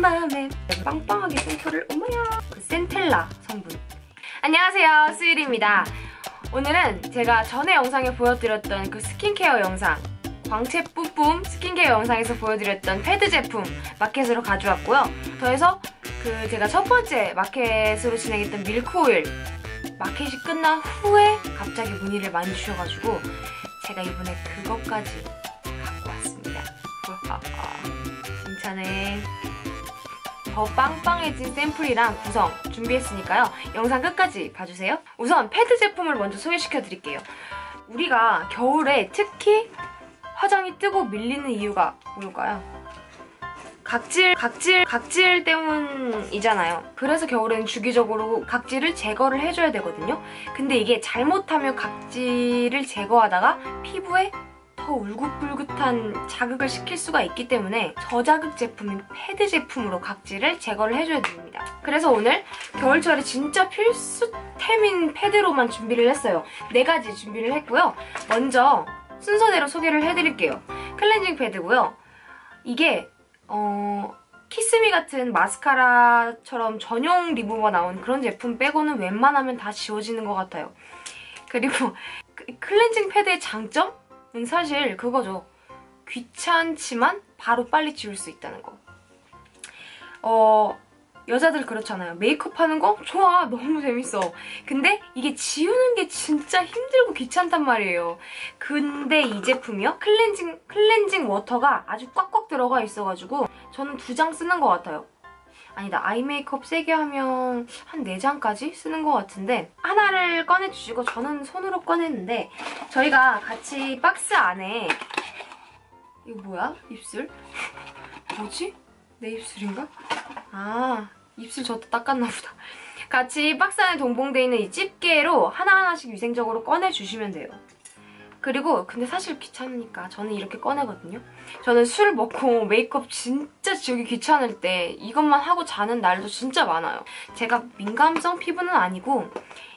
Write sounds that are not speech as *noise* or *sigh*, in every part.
어두운 밤에 빵빵하게 샘플을 오마야. 그 센텔라 성분. 안녕하세요. 수일입니다. 오늘은 제가 전에 영상에 보여드렸던 그 스킨케어 영상 광채 뿜뿜 스킨케어 영상에서 보여드렸던 패드 제품 마켓으로 가져왔고요. 더해서 그 제가 첫 번째 마켓으로 진행했던 밀크오일 마켓이 끝난 후에 갑자기 문의를 많이 주셔가지고 제가 이번에 그것까지 갖고 왔습니다. 칭찬해 더 빵빵해진 샘플이랑 구성 준비했으니까요. 영상 끝까지 봐주세요. 우선 패드 제품을 먼저 소개시켜 드릴게요. 우리가 겨울에 특히 화장이 뜨고 밀리는 이유가 뭘까요? 각질, 각질, 각질 때문이잖아요. 그래서 겨울에는 주기적으로 각질을 제거를 해줘야 되거든요. 근데 이게 잘못하면 각질을 제거하다가 피부에 더 울긋불긋한 자극을 시킬 수가 있기 때문에 저자극 제품인 패드 제품으로 각질을 제거를 해줘야 됩니다. 그래서 오늘 겨울철에 진짜 필수템인 패드로만 준비를 했어요. 네 가지 준비를 했고요. 먼저 순서대로 소개를 해드릴게요. 클렌징 패드고요. 이게 어... 키스미 같은 마스카라처럼 전용 리무버 나온 그런 제품 빼고는 웬만하면 다 지워지는 것 같아요. 그리고 *laughs* 클렌징 패드의 장점? 은 사실 그거죠. 귀찮지만 바로 빨리 지울 수 있다는 거. 어, 여자들 그렇잖아요. 메이크업 하는 거? 좋아. *laughs* 너무 재밌어. 근데 이게 지우는 게 진짜 힘들고 귀찮단 말이에요. 근데 이 제품이요? 클렌징, 클렌징 워터가 아주 꽉꽉 들어가 있어가지고 저는 두 장 쓰는 것 같아요. 아니다 아이 메이크업 세게 하면 한 4장까지 쓰는 것 같은데 하나를 꺼내주시고 저는 손으로 꺼냈는데 저희가 같이 박스 안에 이거 뭐야? 입술? 뭐지? 내 입술인가? 아 입술 저도 닦았나 보다 같이 박스 안에 동봉되어 있는 이 집게로 하나하나씩 위생적으로 꺼내주시면 돼요 그리고 근데 사실 귀찮으니까 저는 이렇게 꺼내거든요. 저는 술 먹고 메이크업 진짜 지우기 귀찮을 때 이것만 하고 자는 날도 진짜 많아요. 제가 민감성 피부는 아니고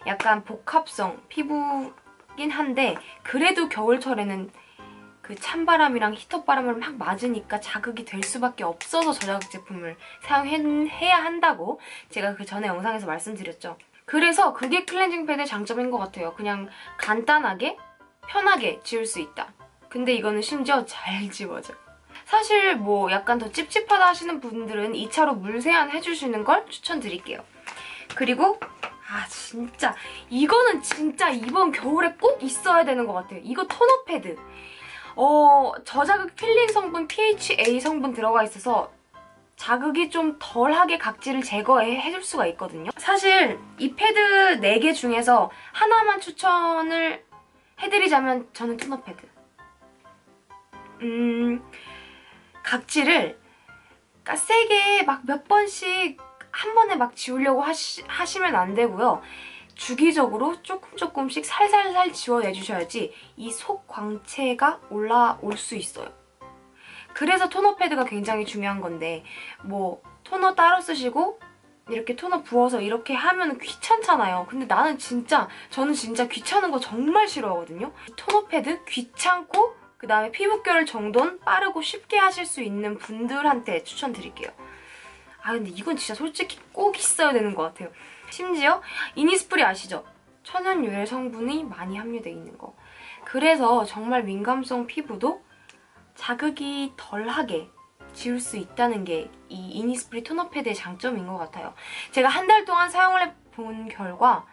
약간 복합성 피부긴 한데 그래도 겨울철에는 그 찬바람이랑 히터바람을 막 맞으니까 자극이 될 수밖에 없어서 저자극 제품을 사용해야 한다고 제가 그 전에 영상에서 말씀드렸죠. 그래서 그게 클렌징 패드의 장점인 것 같아요. 그냥 간단하게 편하게 지울 수 있다. 근데 이거는 심지어 잘 *laughs* 지워져. 사실 뭐 약간 더 찝찝하다 하시는 분들은 2차로 물 세안 해주시는 걸 추천드릴게요. 그리고 아 진짜 이거는 진짜 이번 겨울에 꼭 있어야 되는 것 같아요. 이거 토너 패드. 어 저자극 필링 성분 PHA 성분 들어가 있어서 자극이 좀 덜하게 각질을 제거해줄 수가 있거든요. 사실 이 패드 4개 중에서 하나만 추천을 해드리자면 저는 토너 패드. 음, 각질을 그러니까 세게 막 몇 번씩 한 번에 막 지우려고 하시, 하시면 안 되고요. 주기적으로 조금 조금씩 살살살 지워내주셔야지 이 속 광채가 올라올 수 있어요. 그래서 토너 패드가 굉장히 중요한 건데 뭐 토너 따로 쓰시고 이렇게 토너 부어서 이렇게 하면 귀찮잖아요. 근데 나는 진짜 저는 진짜 귀찮은 거 정말 싫어하거든요. 토너 패드 귀찮고 그 다음에 피부결 정돈 빠르고 쉽게 하실 수 있는 분들한테 추천드릴게요. 아 근데 이건 진짜 솔직히 꼭 있어야 되는 것 같아요. 심지어 이니스프리 아시죠? 천연 유래 성분이 많이 함유되어 있는 거. 그래서 정말 민감성 피부도 자극이 덜하게 지울 수 있다는 게 이 이니스프리 토너 패드의 장점인 것 같아요. 제가 한 달 동안 사용을 해본 결과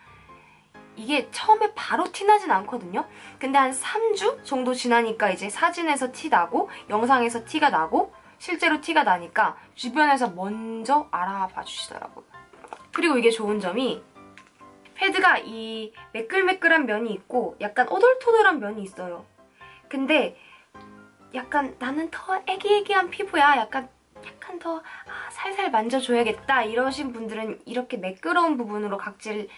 이게 처음에 바로 티나진 않거든요. 근데 한 3주 정도 지나니까 이제 사진에서 티나고 영상에서 티가 나고 실제로 티가 나니까 주변에서 먼저 알아봐 주시더라고요. 그리고 이게 좋은 점이 패드가 이 매끌매끌한 면이 있고 약간 오돌토돌한 면이 있어요. 근데 약간 나는 더 애기애기한 피부야. 약간 약간 더 아, 살살 만져줘야겠다 이러신 분들은 이렇게 매끄러운 부분으로 각질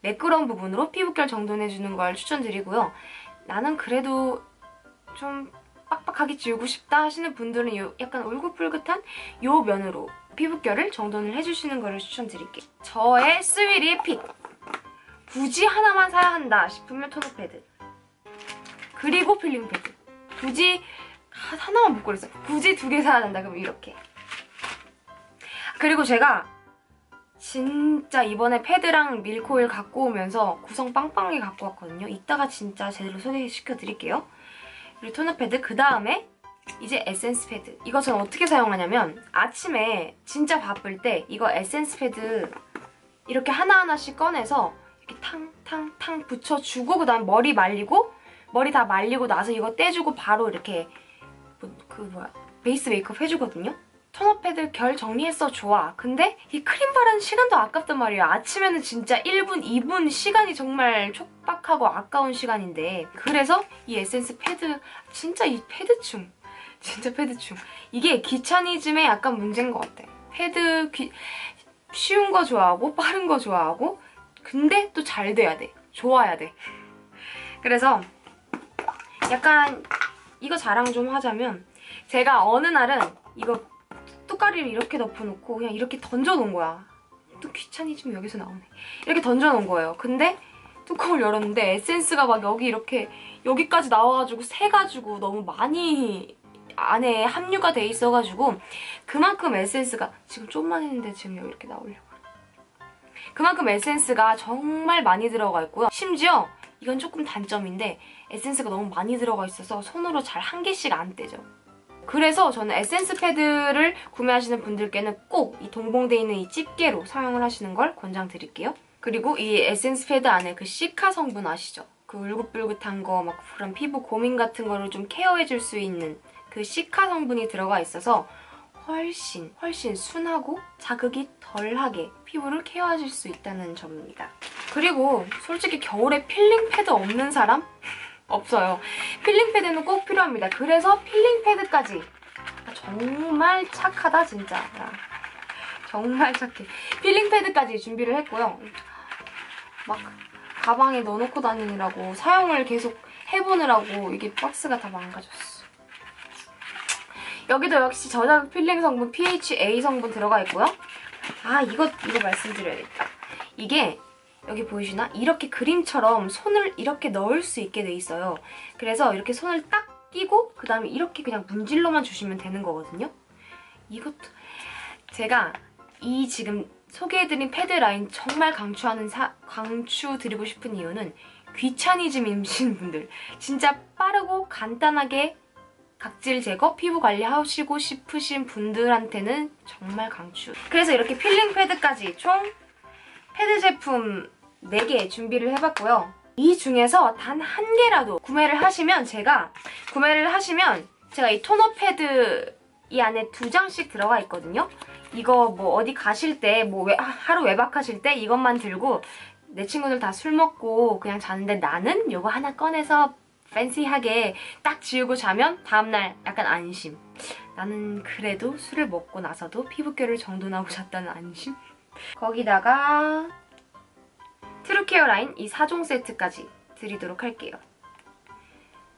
매끄러운 부분으로 피부결 정돈해주는 걸 추천드리고요. 나는 그래도 좀 빡빡하게 지우고 싶다 하시는 분들은 요 약간 울긋불긋한 요 면으로 피부결을 정돈을 해주시는 거를 추천드릴게요. 저의 스위리 픽! 굳이 하나만 사야 한다 싶으면 토너 패드 그리고 필링 패드 굳이 하나만 못 고르겠어. 굳이 두 개 사야 된다. 그럼 이렇게. 그리고 제가 진짜 이번에 패드랑 밀코일 갖고 오면서 구성 빵빵하게 갖고 왔거든요. 이따가 진짜 제대로 소개시켜 드릴게요. 그리고 토너 패드 그 다음에 이제 에센스 패드. 이거 저는 어떻게 사용하냐면 아침에 진짜 바쁠 때 이거 에센스 패드 이렇게 하나하나씩 꺼내서 이렇게 탕탕탕 붙여주고 그 다음 머리 말리고 머리 다 말리고 나서 이거 떼주고 바로 이렇게 뭐, 그 뭐야 베이스 메이크업 해주거든요. 톤업 패드 결 정리했어 좋아. 근데 이 크림 바르는 시간도 아깝단 말이에요. 아침에는 진짜 1분, 2분 시간이 정말 촉박하고 아까운 시간인데 그래서 이 에센스 패드 진짜 이 패드충 진짜 패드충 이게 귀차니즘에 약간 문제인 것 같아. 패드 귀... 쉬운 거 좋아하고 빠른 거 좋아하고 근데 또 잘 돼야 돼. 좋아야 돼. 그래서 약간 이거 자랑 좀 하자면 제가 어느 날은 이거 뚜까리를 이렇게 덮어놓고 그냥 이렇게 던져놓은 거야. 또 귀차니즘 여기서 나오네. 이렇게 던져놓은 거예요. 근데 뚜껑을 열었는데 에센스가 막 여기 이렇게 여기까지 나와가지고 새가지고 너무 많이 안에 함유가 돼 있어가지고 그만큼 에센스가 지금 좀만 했는데 지금 여기 이렇게 나오려고 그만큼 에센스가 정말 많이 들어가 있고요. 심지어 이건 조금 단점인데 에센스가 너무 많이 들어가 있어서 손으로 잘 한 개씩 안 떼죠. 그래서 저는 에센스 패드를 구매하시는 분들께는 꼭 이 동봉돼 있는 이 집게로 사용을 하시는 걸 권장드릴게요. 그리고 이 에센스 패드 안에 그 시카 성분 아시죠? 그 울긋불긋한 거, 막 그런 피부 고민 같은 거를 좀 케어해줄 수 있는 그 시카 성분이 들어가 있어서 훨씬 훨씬 순하고 자극이 덜하게 피부를 케어해줄 수 있다는 점입니다. 그리고 솔직히 겨울에 필링 패드 없는 사람? *laughs* 없어요. 필링 패드는 꼭 필요합니다. 그래서 필링 패드까지 정말 착하다 진짜. 정말 착해. 필링 패드까지 준비를 했고요. 막 가방에 넣어놓고 다니느라고 사용을 계속 해보느라고 이게 박스가 다 망가졌어. 여기도 역시 저자극 필링 성분 PHA 성분 들어가 있고요. 아 이거 이거 말씀드려야겠다. 이게 여기 보이시나? 이렇게 그림처럼 손을 이렇게 넣을 수 있게 돼 있어요. 그래서 이렇게 손을 딱 끼고 그 다음에 이렇게 그냥 문질러만 주시면 되는 거거든요. 이것도 제가 이 지금 소개해드린 패드 라인 정말 강추하는 사, 강추드리고 싶은 이유는 귀차니즘이신 분들 진짜 빠르고 간단하게 각질 제거, 피부 관리하시고 싶으신 분들한테는 정말 강추. 그래서 이렇게 필링 패드까지 총 패드 제품 4개 준비를 해봤고요. 이 중에서 단 한 개라도 구매를 하시면 제가 구매를 하시면 제가 이 토너 패드 이 안에 두 장씩 들어가 있거든요. 이거 뭐 어디 가실 때 뭐 하루 외박하실 때 이것만 들고 내 친구들 다 술 먹고 그냥 자는데 나는 이거 하나 꺼내서 팬시하게 딱 지우고 자면 다음날 약간 안심. 나는 그래도 술을 먹고 나서도 피부결을 정돈하고 잤다는 안심? 거기다가 트루케어 라인 이 4종 세트까지 드리도록 할게요.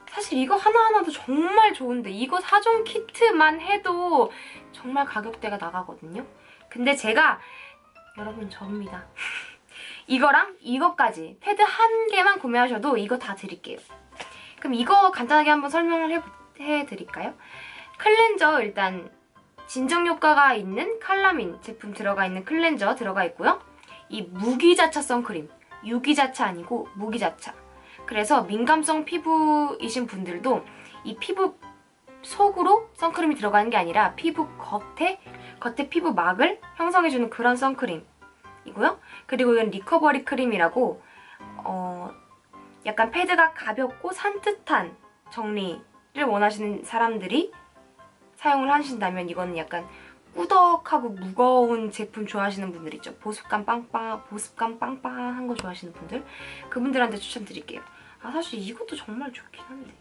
사실 이거 하나하나도 정말 좋은데 이거 4종 키트만 해도 정말 가격대가 나가거든요. 근데 제가 여러분 접니다. *laughs* 이거랑 이거까지 패드 한 개만 구매하셔도 이거 다 드릴게요. 그럼 이거 간단하게 한번 설명을 해, 해드릴까요? 클렌저 일단 진정 효과가 있는 칼라민 제품 들어가 있는 클렌저 들어가 있고요. 이 무기자차 선크림 유기자차 아니고 무기자차. 그래서 민감성 피부이신 분들도 이 피부 속으로 선크림이 들어가는 게 아니라 피부 겉에 겉에 피부 막을 형성해주는 그런 선크림이고요. 그리고 이건 리커버리 크림이라고 어 약간 패드가 가볍고 산뜻한 정리를 원하시는 사람들이 사용을 하신다면 이거는 약간 꾸덕하고 무거운 제품 좋아하시는 분들 있죠. 보습감 빵빵, 보습감 빵빵한 거 좋아하시는 분들 그분들한테 추천드릴게요. 아 사실 이것도 정말 좋긴 한데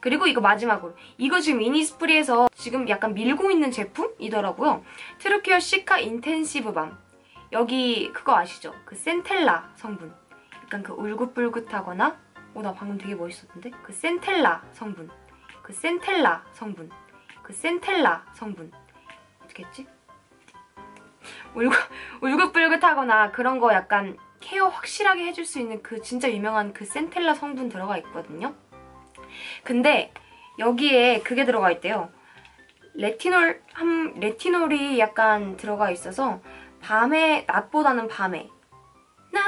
그리고 이거 마지막으로 이거 지금 이니스프리에서 지금 약간 밀고 있는 제품이더라고요. 트루케어 시카 인텐시브 밤 여기 그거 아시죠? 그 센텔라 성분 약간 그 울긋불긋하거나 오 나 방금 되게 멋있었는데 그 센텔라 성분 그 센텔라 성분 그 센텔라 성분 어떻겠지? 울긋, *laughs* 울긋불긋하거나 그런 거 약간 케어 확실하게 해줄 수 있는 그 진짜 유명한 그 센텔라 성분 들어가 있거든요. 근데 여기에 그게 들어가 있대요. 레티놀 한 레티놀이 약간 들어가 있어서 밤에 낮보다는 밤에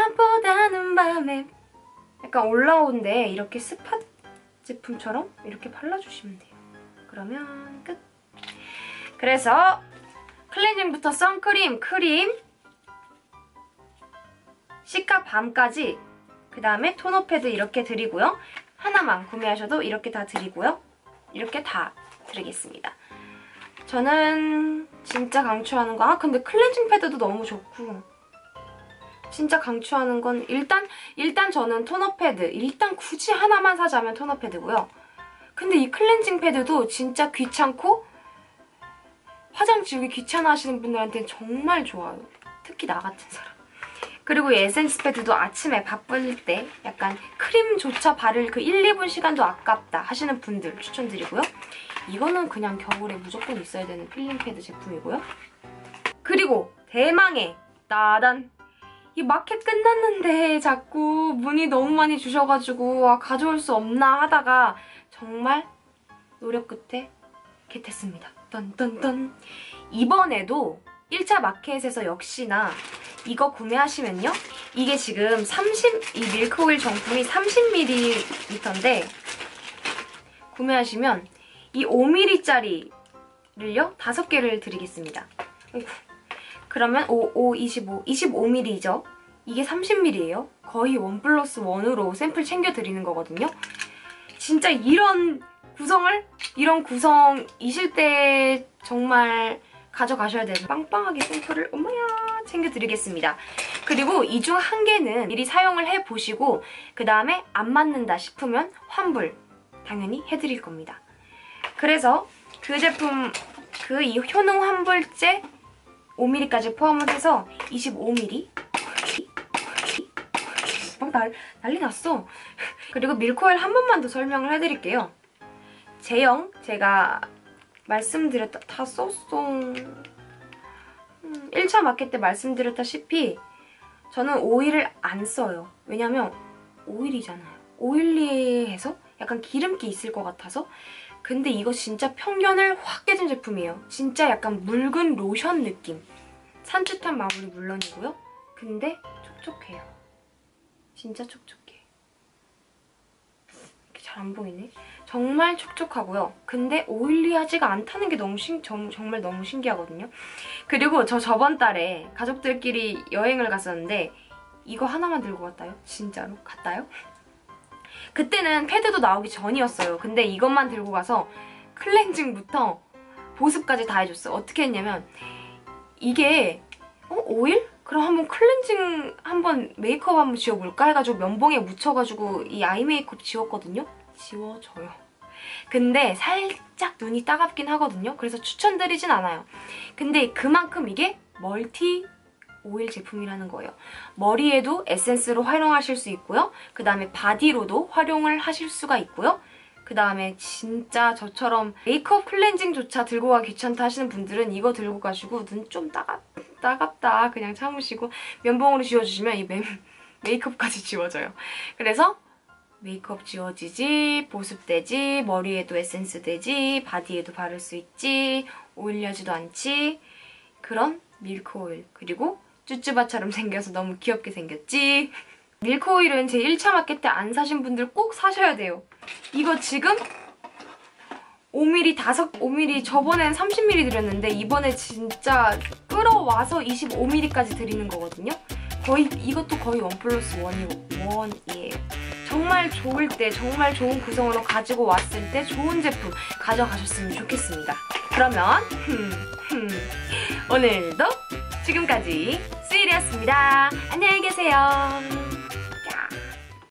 낮보다는 밤에 약간 올라온데 이렇게 스팟 제품처럼 이렇게 발라주시면 돼요. 그러면 끝. 그래서 클렌징부터 선크림, 크림, 시카 밤까지 그 다음에 토너 패드 이렇게 드리고요. 하나만 구매하셔도 이렇게 다 드리고요. 이렇게 다 드리겠습니다. 저는 진짜 강추하는 거, 아 근데 클렌징 패드도 너무 좋고 진짜 강추하는 건 일단 일단 저는 토너 패드 일단 굳이 하나만 사자면 토너 패드고요. 근데 이 클렌징 패드도 진짜 귀찮고 화장 지우기 귀찮아 하시는 분들한테는 정말 좋아요. 특히 나 같은 사람. 그리고 이 에센스 패드도 아침에 바쁠 때 약간 크림조차 바를 그 1, 2분 시간도 아깝다 하시는 분들 추천드리고요. 이거는 그냥 겨울에 무조건 있어야 되는 필링 패드 제품이고요. 그리고 대망의 따단 이 마켓 끝났는데 자꾸 문의 너무 많이 주셔가지고 아, 가져올 수 없나 하다가 정말 노력 끝에 겟했습니다. 던던던 이번에도 1차 마켓에서 역시나 이거 구매하시면요. 이게 지금 30, 이 밀크오일 정품이 30ml인데 구매하시면 이 5ml짜리를요. 5개를 드리겠습니다. 그러면 5, 5, 25, 25ml죠. 이게 30ml예요. 거의 원 플러스 원으로 샘플 챙겨드리는 거거든요. 진짜 이런 구성을 이런 구성이실 때 정말 가져가셔야 돼서 빵빵하게 샘플을 엄마야 챙겨드리겠습니다. 그리고 이 중 한 개는 미리 사용을 해보시고 그 다음에 안 맞는다 싶으면 환불 당연히 해드릴 겁니다. 그래서 그 제품 그 이 효능 환불제 5mm까지 포함을 해서 25mm 막 날, 난리 났어. 그리고 밀크오일 한 번만 더 설명을 해드릴게요. 제형 제가 말씀드렸다 다 썼어. 음, 1차 마켓 때 말씀드렸다시피 저는 오일을 안 써요. 왜냐면 오일이잖아요. 오일리해서 약간 기름기 있을 것 같아서 근데 이거 진짜 편견을 확 깨진 제품이에요. 진짜 약간 묽은 로션 느낌. 산뜻한 마무리 물론이고요. 근데 촉촉해요. 진짜 촉촉해. 이렇게 잘 안 보이네. 정말 촉촉하고요. 근데 오일리하지가 않다는 게 너무 신, 정, 정말 너무 신기하거든요. 그리고 저 저번 달에 가족들끼리 여행을 갔었는데 이거 하나만 들고 갔다요? 진짜로? 갔다요? 그때는 패드도 나오기 전이었어요. 근데 이것만 들고 가서 클렌징부터 보습까지 다 해줬어요. 어떻게 했냐면 이게 어? 오일? 그럼 한번 클렌징 한번 메이크업 한번 지워볼까 해가지고 면봉에 묻혀가지고 이 아이 메이크업 지웠거든요. 지워져요. 근데 살짝 눈이 따갑긴 하거든요. 그래서 추천드리진 않아요. 근데 그만큼 이게 멀티 오일 제품이라는 거예요. 머리에도 에센스로 활용하실 수 있고요. 그 다음에 바디로도 활용을 하실 수가 있고요. 그 다음에 진짜 저처럼 메이크업 클렌징조차 들고 가기 귀찮다 하시는 분들은 이거 들고 가시고 눈 좀 따갑, 따갑다 그냥 참으시고 면봉으로 지워주시면 이 메, 메이크업까지 *laughs* 지워져요. 그래서 메이크업 지워지지, 보습되지, 머리에도 에센스 되지, 바디에도 바를 수 있지, 오일리하지도 않지 그런 밀크 오일 그리고 쭈쭈바처럼 생겨서 너무 귀엽게 생겼지? 밀크 오일은 제 1차 마켓 때 안 사신 분들 꼭 사셔야 돼요. 이거 지금 5mm 5, 5mm 저번엔 30mm 드렸는데 이번에 진짜 끌어와서 25mm까지 드리는 거거든요. 거의 이것도 거의 원 플러스 원이고 원이에요. 정말 좋을 때 정말 좋은 구성으로 가지고 왔을 때 좋은 제품 가져가셨으면 좋겠습니다. 그러면 *laughs* 오늘도 지금까지 스일이었습니다. 안녕히 계세요.